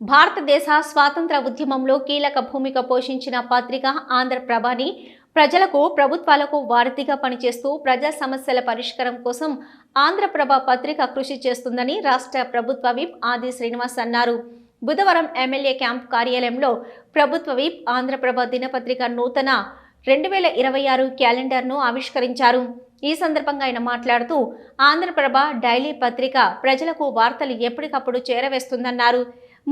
భారతదేశ స్వాతంత్ర ఉద్యమంలో కీలక భూమిక పోషించిన పత్రిక ఆంధ్రప్రభని ప్రజలకు ప్రభుత్వాలకు వారధిగా పనిచేస్తూ ప్రజా సమస్యల పరిష్కారం కోసం ఆంధ్రప్రభ పత్రిక కృషి చేస్తుందని రాష్ట్ర ప్రభుత్వ విప్ ఆది శ్రీనివాస్ అన్నారు. బుధవారం ఎమ్మెల్యే క్యాంప్ కార్యాలయంలో ప్రభుత్వ విప్ ఆంధ్రప్రభ దినపత్రిక నూతన రెండు వేల ఇరవై ఆరు క్యాలెండర్ను ఆవిష్కరించారు. ఈ సందర్భంగా ఆయన మాట్లాడుతూ ఆంధ్రప్రభ డైలీ పత్రిక ప్రజలకు వార్తలు ఎప్పటికప్పుడు చేరవేస్తుందన్నారు.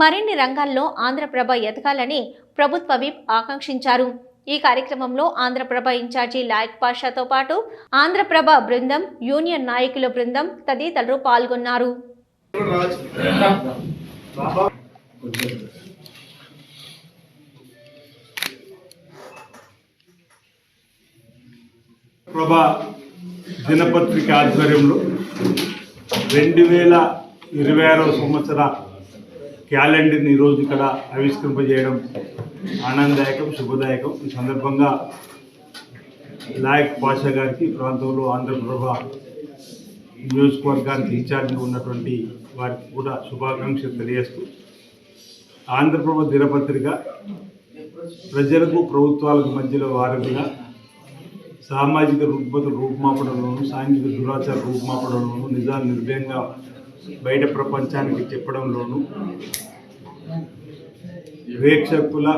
మరిన్ని రంగాల్లో ఆంధ్రప్రభ ఎదగాలని ప్రభుత్వ విప్ ఆకాంక్షించారు. ఈ కార్యక్రమంలో ఆంధ్రప్రభ ఇన్ఛార్జి లాయక్ పాషాతో పాటు ఆంధ్రప్రభ బృందం యూనియన్ నాయకుల బృందం తదితరులు పాల్గొన్నారు. ప్రభా దినపత్రిక ఆధ్వర్యంలో రెండు వేల ఇరవై ఆరవ సంవత్సర క్యాలెండర్ని ఈరోజు ఇక్కడ ఆవిష్కరింపజేయడం ఆనందదాయకం శుభదాయకం. ఈ సందర్భంగా లాయక్ పాషా గారికి ప్రాంతంలో ఆంధ్రప్రభ నియోజకవర్గానికి ఇన్ఛార్జిగా ఉన్నటువంటి వారికి కూడా శుభాకాంక్షలు తెలియజేస్తూ ఆంధ్రప్రభ దినపత్రిక ప్రజలకు ప్రభుత్వాలకు మధ్యలో వారధిగా సామాజిక రుగ్మత రూపుమాపడంలోను సాంఘిక దురాచార రూపుమాపడంలోను నిజాలు నిర్భయంగా బయట ప్రపంచానికి చెప్పడంలోను వీక్షకుల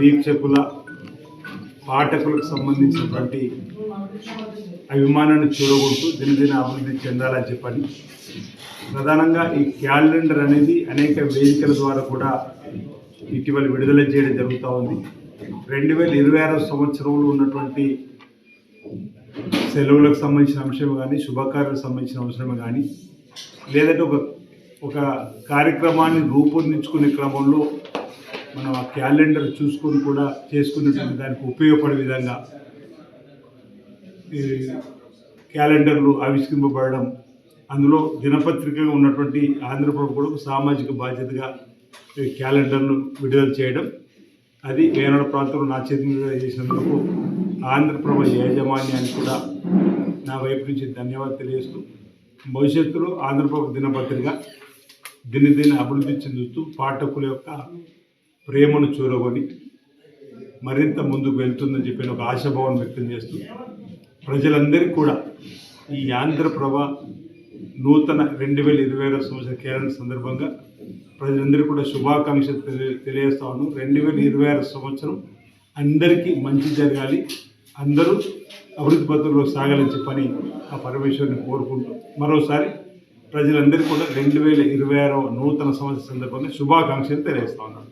వీక్షకుల పాఠకులకు సంబంధించినటువంటి అభిమానాన్ని చూడగొడుతూ దినదిన అభివృద్ధి చెందాలని చెప్పని. ప్రధానంగా ఈ క్యాలెండర్ అనేది అనేక వేదికల ద్వారా కూడా ఇటీవల విడుదల చేయడం జరుగుతూ ఉంది. రెండు వేల ఇరవై ఆరో సంవత్సరంలో ఉన్నటువంటి సెలవులకు సంబంధించిన అంశం కానీ శుభకార్యాలకు సంబంధించిన అంశం కానీ లేదంటే ఒక ఒక కార్యక్రమాన్ని రూపొందించుకునే క్రమంలో మనం ఆ క్యాలెండర్ చూసుకొని కూడా చేసుకునేటువంటి దానికి ఉపయోగపడే విధంగా ఈ క్యాలెండర్లు ఆవిష్కరింపబడడం అందులో దినపత్రికగా ఉన్నటువంటి ఆంధ్రప్రభు కూడా సామాజిక బాధ్యతగా ఈ క్యాలెండర్ను విడుదల చేయడం అది వేనాడు ప్రాంతంలో నా చేతి మీద చేసినందుకు ఆంధ్రప్రభ యాజమాన్యానికి కూడా నా వైపు నుంచి ధన్యవాదాలు తెలియజేస్తూ భవిష్యత్తులో ఆంధ్రప్రభ దినపత్రిక దినదిన అభివృద్ధి చెందుతూ పాఠకుల యొక్క ప్రేమను చూరగొని మరింత ముందుకు వెళ్తుందని చెప్పిన ఒక ఆశాభావం వ్యక్తం చేస్తూ ప్రజలందరికీ కూడా ఈ ఆంధ్రప్రభ నూతన రెండు వేల ఇరవై ఆరో సంవత్సర కేరళ సందర్భంగా ప్రజలందరికీ కూడా శుభాకాంక్షలు తెలియ తెలియజేస్తాను రెండు వేల ఇరవై ఆరు సంవత్సరం అందరికీ మంచి జరగాలి. అందరూ అభివృద్ధి పత్రంలో సాగాలని చెప్పని ఆ పరమేశ్వరుని కోరుకుంటూ మరోసారి ప్రజలందరికీ కూడా రెండు వేల ఇరవై ఆరవ నూతన సంవత్సర సందర్భంగా శుభాకాంక్షలు తెలియజేస్తా ఉన్నాను.